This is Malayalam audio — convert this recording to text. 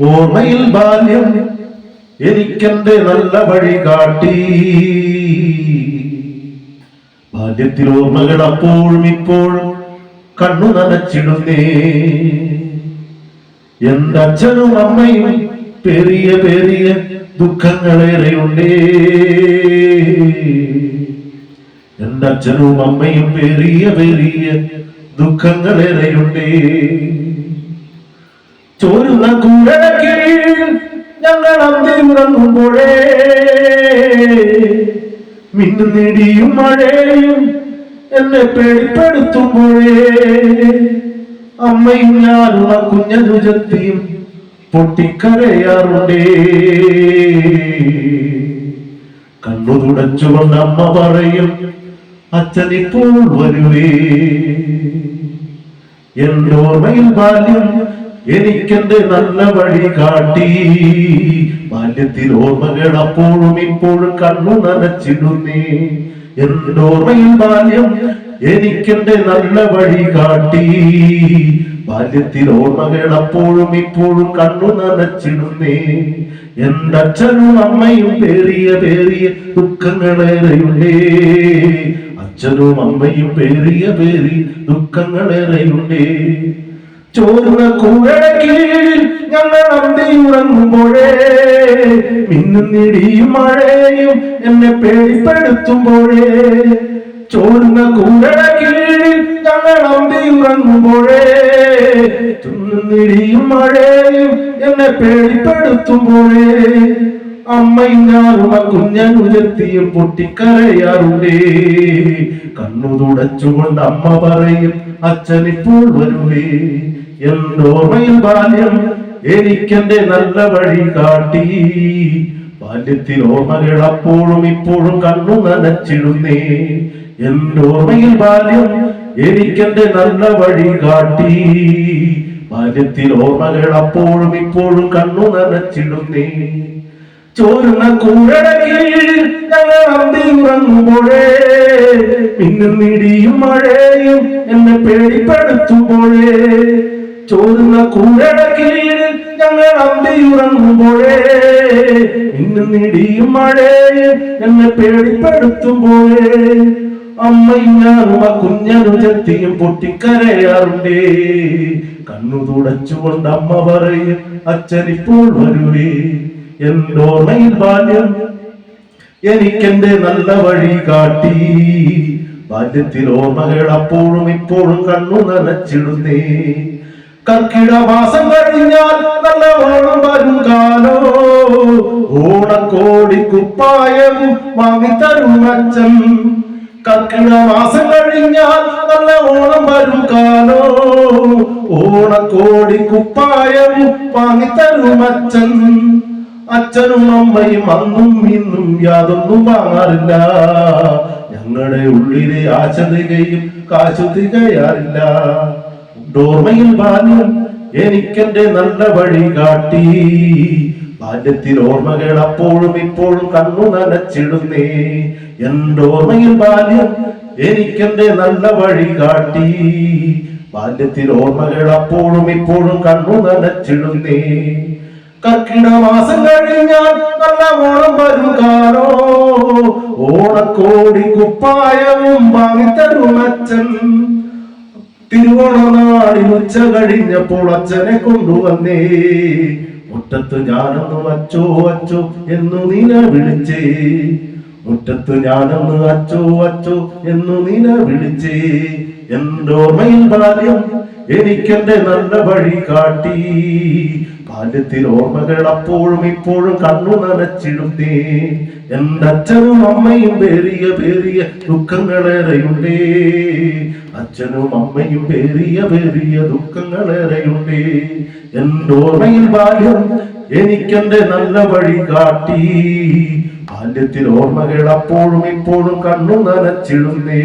ഓർമ്മയിൽ ബാല്യം എനിക്കെന്റെ നല്ല വഴി കാട്ടി. ബാല്യത്തിൽ ഓർമ്മകൾ അപ്പോഴും ഇപ്പോഴും കണ്ണു നനച്ചിടുന്നേ. എന്റെ അച്ഛനും അമ്മയും പെരിയ പെരിയ ദുഃഖങ്ങളേറെയുണ്ടേ. എന്റെ അച്ഛനും അമ്മയും പെരിയ പെരിയ ദുഃഖങ്ങളേറെയുണ്ടേ. ചോരുന്ന കൂടക്കീഴിൽ ഞങ്ങൾ അന്തി മിന്നു നേടിയും മഴയും എന്നെ പേടിപ്പെടുത്തുമ്പോഴേ അമ്മയും ഞാനുള്ള കുഞ്ഞനുജത്തിയും പൊട്ടിക്കരയാറുണ്ടേ. കണ്ണു തുടച്ചുകൊണ്ട് അമ്മ പറയും അച്ഛനിപ്പോൾ വരുവേ. എന്റെ ഓർമ്മയിൽ ബാല്യം എനിക്കെന്റെ നല്ല വഴി കാട്ടി? ബാല്യത്തിൽ ഓർമ്മകൾ അപ്പോഴും ഇപ്പോഴും കണ്ണു നനച്ചിടുന്നേ. എന്റെ ഓർമ്മയിൽ ബാല്യം എനിക്കെന്റെ നല്ല വഴി കാട്ടി? ബാല്യത്തിൽ ഓർമ്മകൾ അപ്പോഴും ഇപ്പോഴും കണ്ണു നനച്ചിടുന്നേ. എന്റെ അച്ഛനും അമ്മയും പേറിയ പേറിയ ദുഃഖങ്ങളേറെയുണ്ടേ അച്ഛനും അമ്മയും പേറിയ പേറി ദുഃഖങ്ങളേറെയുണ്ടേ ചോർന്ന കൂഴയുടെ കീഴിൽ ഞങ്ങൾ അന്തിയുറങ്ങുമ്പോഴേ മിന്നുന്നിടിയും മഴയും എന്നെ പേടിപ്പെടുത്തുമ്പോഴേ ചോർന്ന കൂഴയുടെ കീഴിൽ ഞങ്ങൾ അന്തിയുറങ്ങുമ്പോഴേ തുന്നുന്നിടിയും മഴയും എന്നെ പേടിപ്പെടുത്തുമ്പോഴേ അമ്മയും ആ കുഞ്ഞനുജത്തിയും പൊട്ടിക്കരയാറുണ്ടേ. കണ്ണു തുടച്ചുകൊണ്ട് അമ്മ പറയും അച്ഛൻ ഇപ്പോൾ വരുവേ. എന്നോർമ്മയിൽ ബാല്യം എനിക്കെന്റെ നല്ല വഴി കാട്ടി. ബാല്യത്തിൽ ഓർമ്മകൾ അപ്പോഴും ഇപ്പോഴും കണ്ണു നനച്ചിടുന്നേ. എന്റെ ഓർമ്മയിൽ ബാല്യം എനിക്കെന്റെ നല്ല വഴി കാട്ടി. ബാല്യത്തിൽ ഓർമ്മകൾ അപ്പോഴും ഇപ്പോഴും കണ്ണു നനച്ചിടുന്നേ. ചോരുന്ന കൂടയുടെ കീഴിൽ ഞങ്ങൾ മഴയും എന്നെ പേടിപ്പെടുത്തുമ്പോഴേ ചോരുന്ന കൂടയുടെ കീഴിൽ ഞങ്ങൾ അമ്പിയുറങ്ങുമ്പോഴേ ഉറങ്ങുമ്പോഴേ മിന്നുന്നിടിയും മഴയും ഞങ്ങൾ പേടിപ്പെടുത്തുമ്പോഴേ അമ്മയും ഞാനും ആ കുഞ്ഞനുജത്തിയും പൊട്ടിക്കരയാറുണ്ടേ. കണ്ണു തുടച്ചുകൊണ്ട് അമ്മ പറയും അച്ഛനിപ്പോൾ വരുവേ എന്തോർമ്മയിൽ ബാല്യം എനിക്കെന്റെ നല്ല വഴി കാട്ടി. ബാല്യത്തിൽ ഓർമ്മകൾ അപ്പോഴും ഇപ്പോഴും കണ്ണു നനച്ചിടുന്നേ കർക്കിട മാസം കഴിഞ്ഞാൽ നല്ല ഓണം വരും കാലോ. ഓണക്കോടി കുപ്പായം വാങ്ങിത്തരും അച്ഛൻ. കക്കിടവാസം കഴിഞ്ഞാൽ നല്ല ഓണം വരും കാലോ. ഓണക്കോടി കുപ്പായം വാങ്ങിത്തരും അച്ഛൻ. അച്ഛനും അമ്മയും അന്നും ഇന്നും യാതൊന്നും വാങ്ങാറില്ല. ഞങ്ങളുടെ ഉള്ളിലെ ആശ കാശു തികയാറില്ല ഓർമ്മയിൽ ബാല്യം എനിക്കെന്റെ നല്ല വഴി കാട്ടി. ബാല്യത്തിൽ ഓർമ്മകൾ അപ്പോഴും ഇപ്പോഴും കണ്ണു നനച്ചിടുന്നേ. എന്റെ ഓർമ്മയിൽ ബാല്യം എനിക്കെന്റെ നല്ല വഴി കാട്ടി. ബാല്യത്തിൽ ഓർമ്മകൾ അപ്പോഴും ഇപ്പോഴും കണ്ണു നനച്ചിടുന്നേ. കർക്കിട മാസം കഴിഞ്ഞാൽ നല്ല ഓണം വരും കാലോ. ഓണക്കോടി കുപ്പായവും വാങ്ങിത്തരും തിരുവോണം ഉച്ച കഴിഞ്ഞപ്പോൾ അച്ഛനെ കൊണ്ടുവന്നേ. മുറ്റത്ത് ഞാനൊന്ന് അച്ചോ അച്ചോ എന്നു നീന വിളിച്ചേ. മുറ്റത്ത് ഞാനൊന്ന് അച്ചോ അച്ചോ എന്നു നീന വിളിച്ചേ. എന്റെ ഓർമ്മയിൽ ബാല്യം എനിക്കെന്റെ നല്ല വഴി കാട്ടി. ബാല്യത്തിൽ ഓർമ്മകൾ അപ്പോഴും ഇപ്പോഴും കണ്ണു നനച്ചിടുന്നേ. എന്റെ അച്ഛനും അമ്മയും പേറിയ പേറിയ ദുഃഖങ്ങളേറെയുണ്ടേ. അച്ഛനും അമ്മയും പേറിയ പേറിയ ദുഃഖങ്ങളേറെയുണ്ടേ. എന്റെ ഓർമ്മയിൽ ബാല്യം എനിക്കെന്റെ നല്ല വഴി കാട്ടി. ബാല്യത്തിൽ ഓർമ്മകൾ അപ്പോഴും ഇപ്പോഴും കണ്ണു നനച്ചിടുന്നേ.